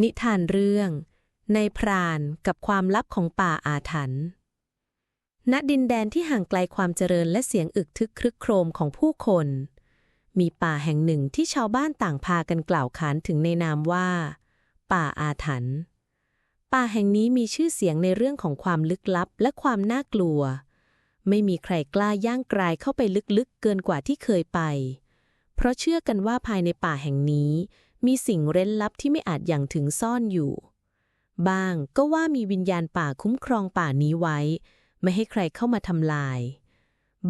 นิทานเรื่อง ในพรานกับความลับของป่าอาถรรพ์ ณ ดินแดนที่ห่างไกลความเจริญและเสียงอึกทึกครึกโครมของผู้คน มีป่าแห่งหนึ่งที่ชาวบ้านต่างพากันกล่าวขานถึงในนามว่า ป่าอาถรรพ์ ป่าแห่งนี้มีชื่อเสียงในเรื่องของความลึกลับและความน่ากลัว ไม่มีใครกล้าย่างกรายเข้าไปลึกๆเกินกว่าที่เคยไป เพราะเชื่อกันว่าภายในป่าแห่งนี้ มีสิ่งเร้นลับที่ไม่อาจอย่างถึงซ่อนอยู่ บ้างก็ว่ามีวิญญาณป่าคุ้มครองป่านี้ไว้ ไม่ให้ใครเข้ามาทำลาย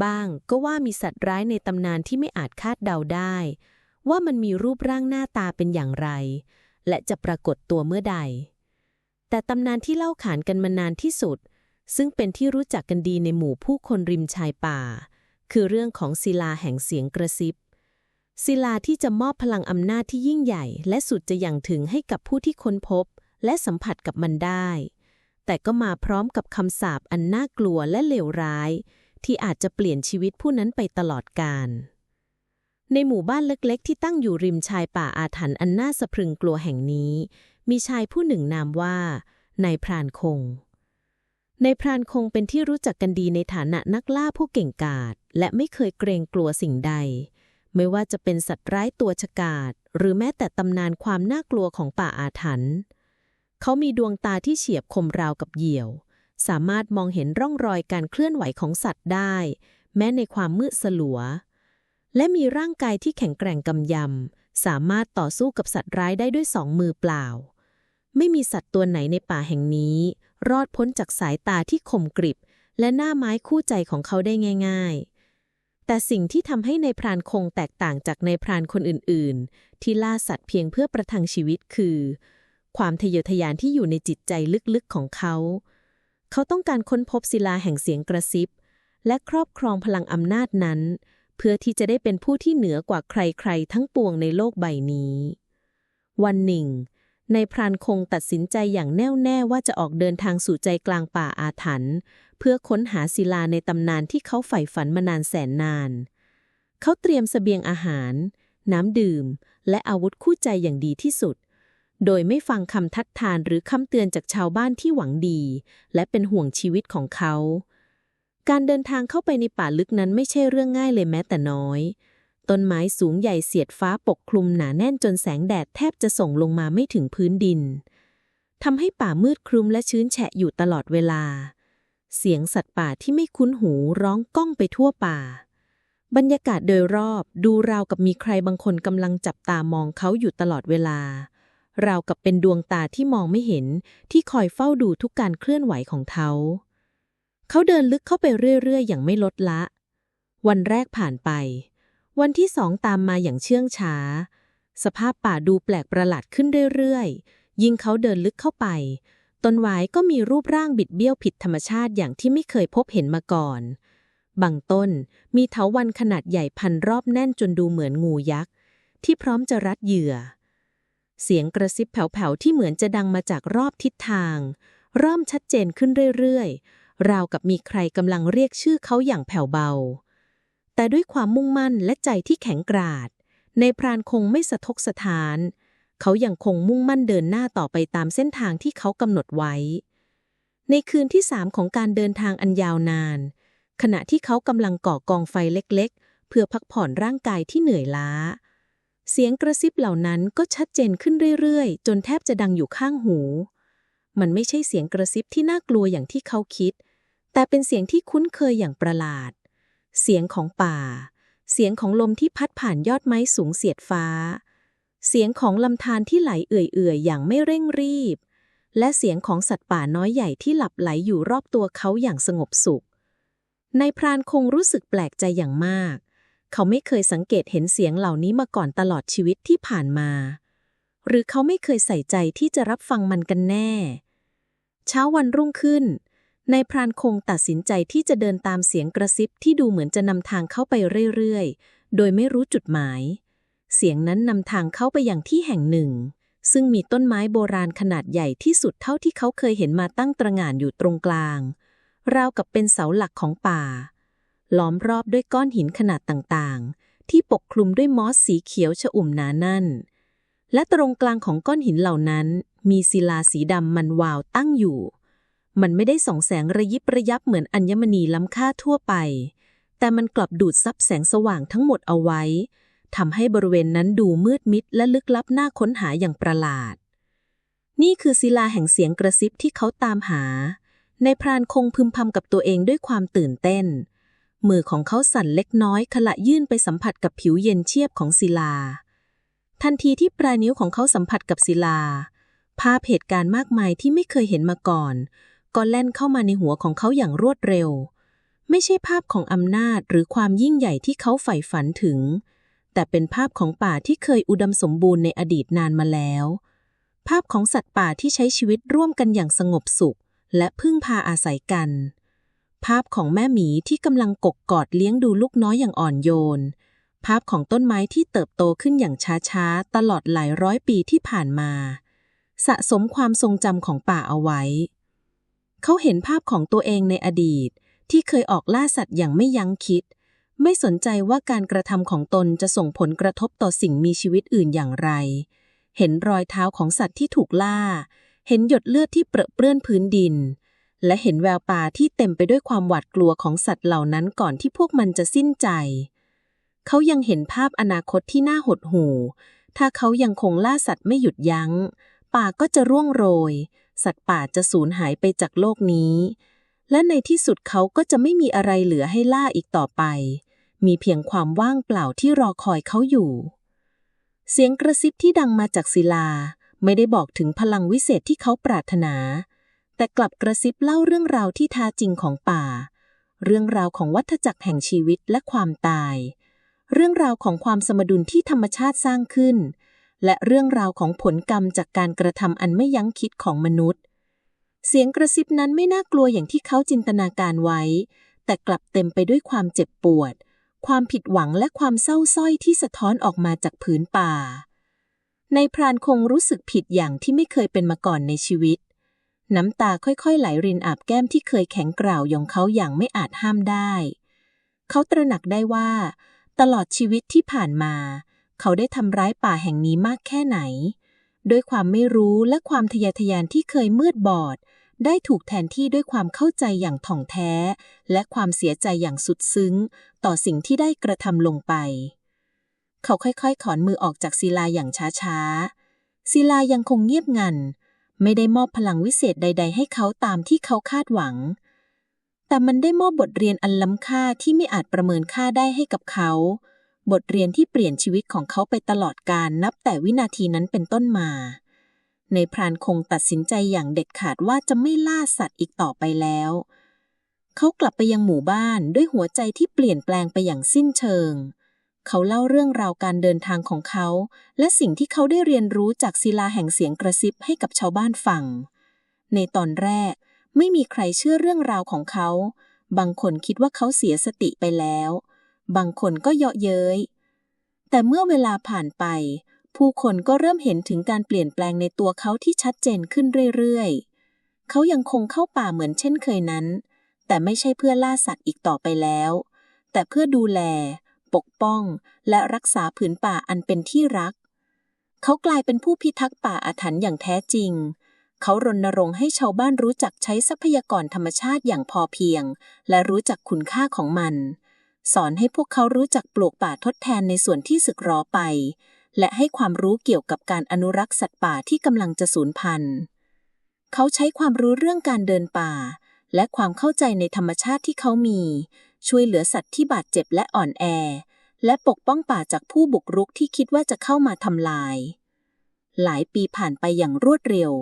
บ้างก็ว่ามีสัตว์ร้ายในตำนานที่ไม่อาจคาดเดาได้ ว่ามันมีรูปร่างหน้าตาเป็นอย่างไร และจะปรากฏตัวเมื่อใด แต่ตำนานที่เล่าขานกันมานานที่สุด ซึ่งเป็นที่รู้จักกันดีในหมู่ผู้คนริมชายป่า คือเรื่องของศิลาแห่งเสียงกระซิบ ศิลาที่จะมอบพลังอำนาจที่ยิ่งใหญ่ และสุดจะอย่างถึงให้กับผู้ที่ค้นพบ และสัมผัสกับมันได้ แต่ก็มาพร้อมกับคำสาปอันน่ากลัวและเลวร้าย ที่อาจจะเปลี่ยนชีวิตผู้นั้นไปตลอดกาลในหมู่บ้านเล็กๆ ที่ตั้งอยู่ริมชายป่าอาถรรพ์อันน่าสะพรึงกลัวแห่งนี้ มีชายผู้หนึ่งนามว่านายพรานคงนายพรานคงเป็นที่รู้จักกันดีในฐานะนักล่าผู้เก่งกาจและไม่เคยเกรงกลัวสิ่งใด ไม่ว่าจะเป็นสัตว์ร้ายตัวฉกาจหรือแม้แต่ตำนานความน่ากลัวของป่าอาถรรพ์เขามีดวงตาที่เฉียบคมราวกับเหยี่ยว สามารถมองเห็นร่องรอยการเคลื่อนไหวของสัตว์ได้ แม้ในความมืดสลัว และมีร่างกายที่แข็งแกร่งกำยำ สามารถต่อสู้กับสัตว์ร้ายได้ด้วยสองมือเปล่า ไม่มีสัตว์ตัวไหนในป่าแห่งนี้ รอดพ้นจากสายตาที่คมกริบ และหน้าไม้คู่ใจของเขาได้ง่าย ๆ แต่สิ่งที่ทำให้ในพรานคงแตกต่างจากในพรานคนอื่น ๆ ที่ล่าสัตว์เพียงเพื่อประทังชีวิตคือ ความทะเยอทะยานที่อยู่ในจิตใจลึกๆของเขา เขาต้องการค้นพบศิลาแห่งเสียงกระซิบ และครอบครองพลังอำนาจนั้น เพื่อที่จะได้เป็นผู้ที่เหนือกว่าใครๆ ทั้งปวงในโลกใบนี้ วันหนึ่งในพรานคงตัดสินใจอย่างแน่วแน่ว่าจะออกเดินทางสู่ใจกลางป่าอาถรรพ์ เพื่อค้นหาศิลาในตำนานที่เขาใฝ่ฝันมานานแสนนาน เขาเตรียมสเสบียงอาหาร น้ำดื่ม และอาวุธคู่ใจอย่างดีที่สุด โดยไม่ฟังคำทัดทานหรือคำเตือนจากชาวบ้านที่หวังดี และเป็นห่วงชีวิตของเขา การเดินทางเข้าไปในป่าลึกนั้นไม่ใช่เรื่องง่ายเลยแม้แต่น้อยต้นไม้สูงใหญ่เสียดฟ้าปกคลุมหนาแน่นจนแสงแดดแทบจะส่งลงมาไม่ถึงพื้นดินทำให้ป่ามืดคลุมและชื้นแฉะอยู่ตลอดเวลา เสียงสัตว์ป่าที่ไม่คุ้นหูร้องก้องไปทั่วป่า บรรยากาศโดยรอบดูราวกับมีใครบางคนกำลังจับตามองเขาอยู่ตลอดเวลา ราวกับเป็นดวงตาที่มองไม่เห็นที่คอยเฝ้าดูทุกการเคลื่อนไหวของเขา เขาเดินลึกเข้าไปเรื่อยๆ อย่างไม่ลดละ วันแรกผ่านไป วันที่สองตามมาอย่างเชื่องช้า สภาพป่าดูแปลกประหลาดขึ้นเรื่อยๆ ยิ่งเขาเดินลึกเข้าไป ต้นไม้ก็มีรูปร่างบิดเบี้ยวผิดธรรมชาติอย่างที่ไม่เคยพบเห็นมาก่อน บางต้นมีเถาวันขนาดใหญ่พันรอบแน่นจนดูเหมือนงูยักษ์ ที่พร้อมจะรัดเหยื่อ เสียงกระซิบแผ่วๆที่เหมือนจะดังมาจากรอบทิศทาง เริ่มชัดเจนขึ้นเรื่อยๆ ราวกับมีใครกำลังเรียกชื่อเขาอย่างแผ่วเบา แต่ด้วยความมุ่งมั่นและใจที่แข็งกร้าด ในพรานคงไม่สะทกสะทาน เขายังคงมุ่งมั่นเดินหน้าต่อไปตามเส้นทางที่เขากำหนดไว้ ในคืนที่สามของการเดินทางอันยาวนาน ขณะที่เขากำลังก่อกองไฟเล็กๆ เพื่อพักผ่อนร่างกายที่เหนื่อยล้า เสียงกระซิบเหล่านั้นก็ชัดเจนขึ้นเรื่อยๆ จนแทบจะดังอยู่ข้างหู มันไม่ใช่เสียงกระซิบที่น่ากลัวอย่างที่เขาคิด แต่เป็นเสียงที่คุ้นเคยอย่างประหลาด เสียงของป่า เสียงของลมที่พัดผ่านยอดไม้สูงเสียดฟ้า เสียงของลำธารที่ไหลเอื่อยๆ อย่างไม่เร่งรีบ และเสียงของสัตว์ป่าน้อยใหญ่ที่หลับไหลอยู่รอบตัวเขาอย่างสงบสุขในพรานคงรู้สึกแปลกใจอย่างมาก เขาไม่เคยสังเกตเห็นเสียงเหล่านี้มาก่อนตลอดชีวิตที่ผ่านมา หรือเขาไม่เคยใส่ใจที่จะรับฟังมันกันแน่ เช้าวันรุ่งขึ้นนายพรานคงตัดสินใจที่จะเดินตามเสียงกระซิบที่ดูเหมือนจะนำทางเข้าไปเรื่อยๆ โดยไม่รู้จุดหมาย เสียงนั้นนำทางเข้าไปอย่างที่แห่งหนึ่ง ซึ่งมีต้นไม้โบราณขนาดใหญ่ที่สุดเท่าที่เขาเคยเห็นมาตั้งตระหง่านอยู่ตรงกลาง ราวกับเป็นเสาหลักของป่า ล้อมรอบด้วยก้อนหินขนาดต่างๆ ที่ปกคลุมด้วยมอสสีเขียวชอุ่มหนาแน่น และตรงกลางของก้อนหินเหล่านั้น มีศิลาสีดำมันวาวตั้งอยู่ มันไม่ได้ส่องแสงระยิบระยับเหมือนอัญมณีล้ำค่าทั่วไป แต่มันกลับดูดซับแสงสว่างทั้งหมดเอาไว้ ทำให้บริเวณนั้นดูมืดมิดและลึกลับน่าค้นหาอย่างประหลาด นี่คือศิลาแห่งเสียงกระซิบที่เขาตามหา ในพรานคงพึมพำกับตัวเองด้วยความตื่นเต้น มือของเขาสั่นเล็กน้อยขณะยื่นไปสัมผัสกับผิวเย็นเชียบของศิลา ทันทีที่ปลายนิ้วของเขาสัมผัสกับศิลา ภาพเหตุการณ์มากมายที่ไม่เคยเห็นมาก่อนก็แล่นเข้ามาในหัวของเขาอย่างรวดเร็ว ไม่ใช่ภาพของอำนาจหรือความยิ่งใหญ่ที่เขาใฝ่ฝันถึง แต่เป็นภาพของป่าที่เคยอุดมสมบูรณ์ในอดีตนานมาแล้ว ภาพของสัตว์ป่าที่ใช้ชีวิตร่วมกันอย่างสงบสุข และพึ่งพาอาศัยกัน ภาพของแม่หมีที่กำลังกกกอดเลี้ยงดูลูกน้อยอย่างอ่อนโยน ภาพของต้นไม้ที่เติบโตขึ้นอย่างช้าๆ ตลอดหลายร้อยปีที่ผ่านมา สะสมความทรงจำของป่าเอาไว้ เขาเห็นภาพของตัวเองในอดีตที่เคยออกล่าสัตว์อย่างไม่ยั้งคิด ไม่สนใจว่าการกระทำของตนจะส่งผลกระทบต่อสิ่งมีชีวิตอื่นอย่างไร เห็นรอยเท้าของสัตว์ที่ถูกล่า เห็นหยดเลือดที่เปรอะเปื้อนพื้นดิน และเห็นแววตาที่เต็มไปด้วยความหวาดกลัวของสัตว์เหล่านั้นก่อนที่พวกมันจะสิ้นใจ เขายังเห็นภาพอนาคตที่น่าหดหู่ ถ้าเขายังคงล่าสัตว์ไม่หยุดยัง้ง ป่าก็จะร่วงโรย สัตว์ป่าจะสูญหายไปจากโลกนี้ และในที่สุดเขาก็จะไม่มีอะไรเหลือให้ล่าอีกต่อไป มีเพียงความว่างเปล่าที่รอคอยเขาอยู่ เสียงกระซิบที่ดังมาจากศิลา ไม่ได้บอกถึงพลังวิเศษที่เขาปรารถนา แต่กลับกระซิบเล่าเรื่องราวที่แท้จริงของป่า เรื่องราวของวัฏจักรแห่งชีวิตและความตาย เรื่องราวของความสมดุลที่ธรรมชาติสร้างขึ้น และเรื่องราวของผลกรรมจากการกระทำอันไม่ยั้งคิดของมนุษย์ เสียงกระซิบนั้นไม่น่ากลัวอย่างที่เขาจินตนาการไว้ แต่กลับเต็มไปด้วยความเจ็บปวด ความผิดหวังและความเศร้าส้อยที่สะท้อนออกมาจากผืนป่า ในพรานคงรู้สึกผิดอย่างที่ไม่เคยเป็นมาก่อนในชีวิต น้ำตาค่อยๆ ไหลรินอาบแก้มที่เคยแข็งกร่าวยองเขาอย่างไม่อาจห้ามได้ เขาตระหนักได้ว่า ตลอดชีวิตที่ผ่านมา เขาได้ทำร้ายป่าแห่งนี้มากแค่ไหน ด้วยความไม่รู้และความทยาทยานที่เคยมืดบอด ได้ถูกแทนที่ด้วยความเข้าใจอย่างถ่องแท้ และความเสียใจอย่างสุดซึ้ง ต่อสิ่งที่ได้กระทำลงไป เขาค่อยๆ ถอนมือออกจากศิลาอย่างช้าๆศิลายังคงเงียบงัน ไม่ได้มอบพลังวิเศษใด ๆ ให้เขาตามที่เขาคาดหวัง แต่มันได้มอบบทเรียนอันล้ำค่าที่ไม่อาจประเมินค่าได้ให้กับเขา บทเรียนที่เปลี่ยนชีวิตของเขาไปตลอดกาลนับแต่วินาทีนั้นเป็นต้นมา ในพรานคงตัดสินใจอย่างเด็ดขาดว่าจะไม่ล่าสัตว์อีกต่อไปแล้ว เขากลับไปยังหมู่บ้านด้วยหัวใจที่เปลี่ยนแปลงไปอย่างสิ้นเชิง เขาเล่าเรื่องราวการเดินทางของเขา และสิ่งที่เขาได้เรียนรู้จากศิลาแห่งเสียงกระซิบให้กับชาวบ้านฟัง ในตอนแรกไม่มีใครเชื่อเรื่องราวของเขา บางคนคิดว่าเขาเสียสติไปแล้ว บางคนก็เยาะเย้ย แต่เมื่อเวลาผ่านไป ผู้คนก็เริ่มเห็นถึงการเปลี่ยนแปลงในตัวเขาที่ชัดเจนขึ้นเรื่อยๆ เขายังคงเข้าป่าเหมือนเช่นเคยนั้น แต่ไม่ใช่เพื่อล่าสัตว์อีกต่อไปแล้ว แต่เพื่อดูแล ปกป้อง และรักษาผืนป่าอันเป็นที่รัก เขากลายเป็นผู้พิทักษ์ป่าอาถรรพ์อย่างแท้จริงเขารณรงค์ให้ชาวบ้านรู้จักใช้ทรัพยากรธรรมชาติอย่างพอเพียง และรู้จักคุณค่าของมัน สอนให้พวกเขารู้จักปลูกป่าทดแทนในส่วนที่สึกรอไป และให้ความรู้เกี่ยวกับการอนุรักษ์สัตว์ป่าที่กำลังจะสูญพันธุ์ เขาใช้ความรู้เรื่องการเดินป่า และความเข้าใจในธรรมชาติที่เขามี ช่วยเหลือสัตว์ที่บาดเจ็บและอ่อนแอ และปกป้องป่าจากผู้บุกรุกที่คิดว่าจะเข้ามาทำลาย หลายปีผ่านไปอย่างรวดเร็ว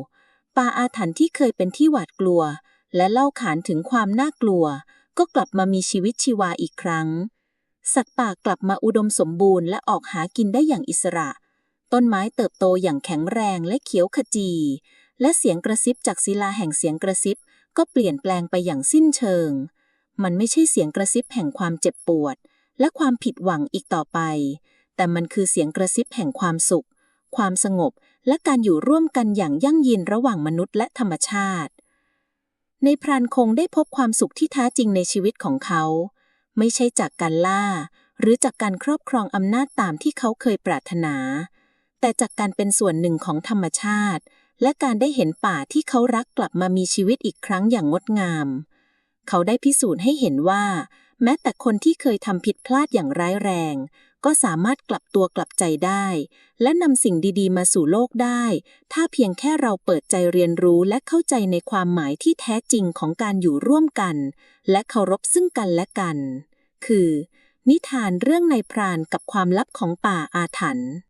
ป่าอาถรรพ์ที่เคยเป็นที่หวาดกลัว และเล่าขานถึงความน่ากลัว ก็กลับมามีชีวิตชีวาอีกครั้ง สัตว์ป่ากลับมาอุดมสมบูรณ์และออกหากินได้อย่างอิสระ ต้นไม้เติบโตอย่างแข็งแรงและเขียวขจี และเสียงกระซิบจากศิลาแห่งเสียงกระซิบก็เปลี่ยนแปลงไปอย่างสิ้นเชิง มันไม่ใช่เสียงกระซิบแห่งความเจ็บปวด และความผิดหวังอีกต่อไป แต่มันคือเสียงกระซิบแห่งความสุข ความสงบ และการอยู่ร่วมกันอย่างยั่งยืนระหว่างมนุษย์และธรรมชาติ ในพรานคงได้พบความสุขที่แท้จริงในชีวิตของเขา ไม่ใช่จากการล่า หรือจากการครอบครองอำนาจตามที่เขาเคยปรารถนา แต่จากการเป็นส่วนหนึ่งของธรรมชาติ และการได้เห็นป่าที่เขารักกลับมามีชีวิตอีกครั้งอย่างงดงาม เขาได้พิสูจน์ให้เห็นว่า แม้แต่คนที่เคยทำผิดพลาดอย่างร้ายแรง ก็สามารถกลับตัวกลับใจได้ และนำสิ่งดีๆ มาสู่โลกได้ ถ้าเพียงแค่เราเปิดใจเรียนรู้และเข้าใจในความหมายที่แท้จริงของการอยู่ร่วมกัน และเคารพซึ่งกันและกัน คือ นิทานเรื่องในพรานกับความลับของป่าอาถรรพ์